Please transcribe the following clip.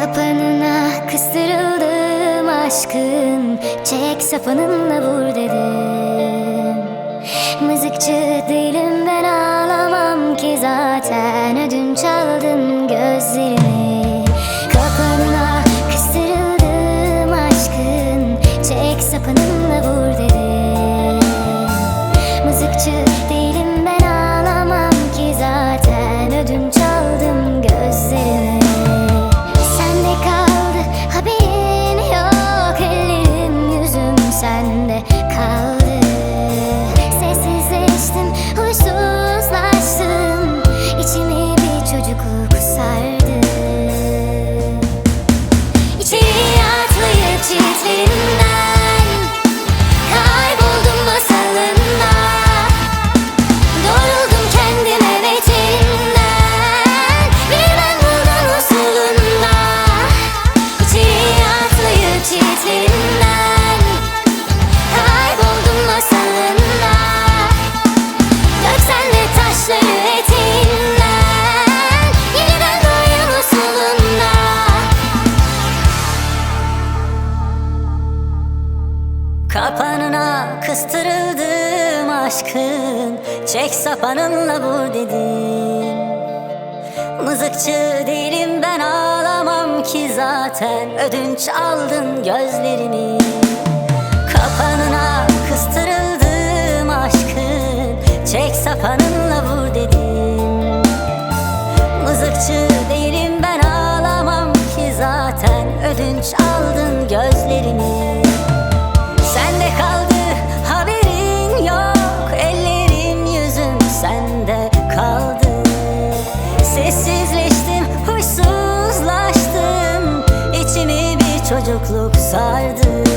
Tapanına kıstırıldım aşkın Çek sapanınla vur dedim. Mızıkçı değilim ben ağlamam ki zaten. Ödünç aldım Kapanına kıstırıldım aşkın. Çek sapanınla vur dedin Mızıkçı değilim ben ağlamam ki zaten. Ödünç aldın gözlerimi. Kapanına kıstırıldım aşkın. Çek sapanınla vur dedin Mızıkçı değilim ben ağlamam ki zaten. Ödünç aldın gözlerimi. yokluk sardı.